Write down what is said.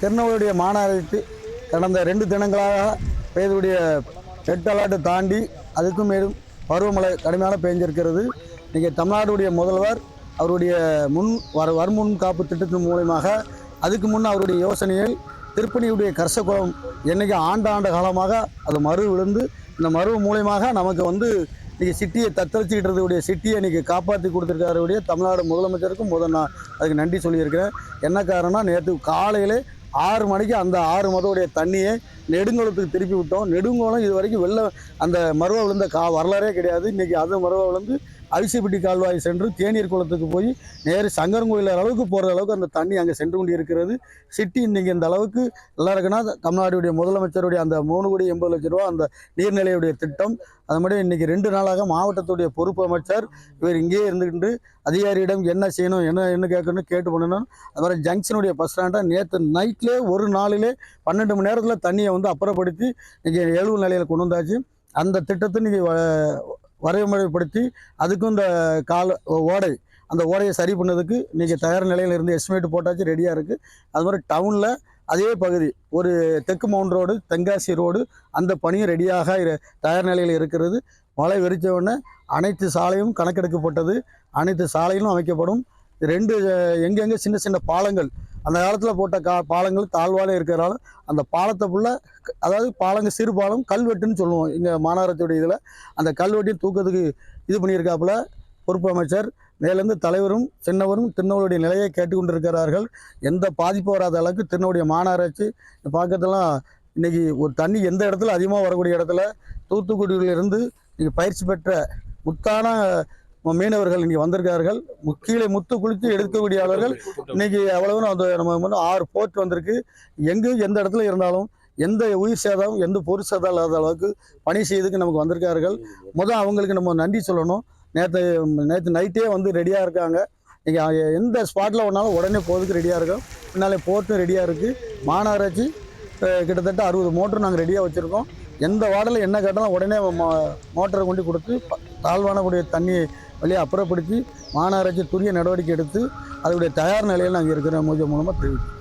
திருநெல்வேலியுடைய மாநகராட்சி கடந்த ரெண்டு தினங்களாக பெய்தக்கூடிய ரெட் அலர்ட்டை தாண்டி அதுக்கும் மேலும் பருவமழை கடுமையான பெய்ஞ்சிருக்கிறது இன்றைக்கி தமிழ்நாடுடைய முதல்வர் அவருடைய முன் வர வருமுன் காப்பு திட்டத்தின் மூலயமாக அதுக்கு முன் அவருடைய யோசனையில் திருப்பணியுடைய கரசகுளம் என்றைக்கு ஆண்டாண்டு காலமாக அது மறு விழுந்து இந்த மறு மூலயமாக நமக்கு வந்து இன்றைக்கி சிட்டியை தத்தளிச்சுக்கிட்டதுடைய சிட்டியை இன்றைக்கி காப்பாற்றி கொடுத்துருக்காருடைய தமிழ்நாடு முதலமைச்சருக்கும் முதல் நான் அதுக்கு நன்றி சொல்லியிருக்கிறேன். என்ன காரணம் நேற்று காலையில் ஆறு மணிக்கு அந்த ஆறு மதவுடைய தண்ணியை நெடுங்குளத்துக்கு திருப்பி விட்டோம். நெடுங்குளம் இது வரைக்கும் வெள்ள அந்த மருவா விழுந்த கா வரலாறே கிடையாது. இன்றைக்கி அது மருவா விழுந்து அரிசிப்பட்டி கால்வாய் சென்று தேநீர் குளத்துக்கு போய் நேரு சங்கரங்கோயில் அளவுக்கு போகிற அளவுக்கு அந்த தண்ணி அங்கே சென்று கொண்டு இருக்கிறது சிட்டி இன்றைக்கி இந்த அளவுக்கு நல்லா இருக்குன்னா தமிழ்நாடுடைய முதலமைச்சருடைய அந்த மூணு கோடி எண்பது லட்ச ரூபா அந்த நீர்நிலையுடைய திட்டம். அது மாதிரி இன்றைக்கி ரெண்டு நாளாக மாவட்டத்துடைய பொறுப்பு அமைச்சர் இவர் இங்கேயே இருந்துக்கிட்டு அதிகாரியிடம் என்ன செய்யணும் என்ன என்ன கேட்கணும் கேட்டு பண்ணணும் அது மாதிரி ஜங்ஷனுடைய பஸ் ஸ்டாண்டை நேற்று நைட்லேயே ஒரு நாளிலே பன்னெண்டு மணி நேரத்தில் தண்ணியை வந்து அப்புறப்படுத்தி இன்றைக்கி எழுவு நிலையில் கொண்டு வந்தாச்சு. அந்த திட்டத்தை இன்றைக்கி வரைமுறைப்படுத்தி அதுக்கும் இந்த கால ஓடை அந்த ஓடையை சரி பண்ணதுக்கு இன்றைக்கி தயார் நிலையில் இருந்து எஸ்டிமேட் போட்டாச்சு ரெடியாக இருக்குது அது மாதிரி டவுனில் அதே பகுதி ஒரு தெற்கு மவுண்ட் ரோடு தென்காசி ரோடு அந்த பணியும் ரெடியாக தயார் நிலையில் இருக்கிறது. மழை வெறிச்ச உடனே அனைத்து சாலையும் கணக்கெடுக்கப்பட்டது. அனைத்து சாலையிலும் அமைக்கப்படும். ரெண்டு எங்கெங்கே சின்ன சின்ன பாலங்கள் அந்த காலத்தில் போட்ட கா பாலங்கள் தாழ்வாலே இருக்கிறனால அந்த பாலத்தை ஃபுல்லாக அதாவது பாலங்க சிறு பாலம் கல்வெட்டுன்னு சொல்லுவோம். இங்கே மாநகரத்துடைய இதில் அந்த கல்வெட்டையும் தூக்கத்துக்கு இது பண்ணியிருக்காப்புல. பொறுப்பு அமைச்சர் மேலேருந்து தலைவரும் சின்னவரும் திருநெல்வேலியுடைய நிலையை கேட்டுக்கொண்டிருக்கிறார்கள். எந்த பாதிப்பு வராத அளவுக்கு திருநெல்வேலிய மாநகராட்சி இந்த இன்றைக்கி ஒரு தண்ணி எந்த இடத்துல அதிகமாக வரக்கூடிய இடத்துல தூத்துக்குடியிலிருந்து இன்றைக்கி பயிற்சி பெற்ற முத்தான மீனவர்கள் இன்றைக்கி வந்திருக்கார்கள் மு- கீழே முத்து குளித்து எடுக்கக்கூடிய எடுக்கக்கூடியவர்கள். இன்னைக்கு எவ்வளவு அந்த நம்ம வந்து ஆறு போர்ட் வந்திருக்கு. எங்கேயும் எந்த இடத்துல இருந்தாலும் எந்த உயிர் சேதம் எந்த பொருள் சேதம் இல்லாத அளவுக்கு பணி செய்யறதுக்கு நமக்கு வந்திருக்கார்கள் முதல் அவங்களுக்கு நம்ம நன்றி சொல்லணும். நேற்று நேற்று நைட்டே வந்து ரெடியாக இருக்காங்க. நீங்கள் எந்த ஸ்பாட்டில் ஒன்றாலும் உடனே போகிறதுக்கு ரெடியாக இருக்கும். பின்னாலே போர்ட்டும் ரெடியாக இருக்குது மாநகராட்சி கிட்டத்தட்ட அறுபது மோட்டர் நாங்கள் ரெடியாக வச்சுருக்கோம். எந்த வார்டில் என்ன கேட்டாலும் உடனே மோட்டரை கொண்டு கொடுத்து ப- தாழ்வான கூடிய தண்ணியை வழியை அப்புறப்படுத்தி மாநகராட்சி துரிய நடவடிக்கை எடுத்து அதனுடைய தயார் நிலையில் நாங்கள் இருக்கிற மூஜை மூலமாக தெரிவிக்கிறோம்.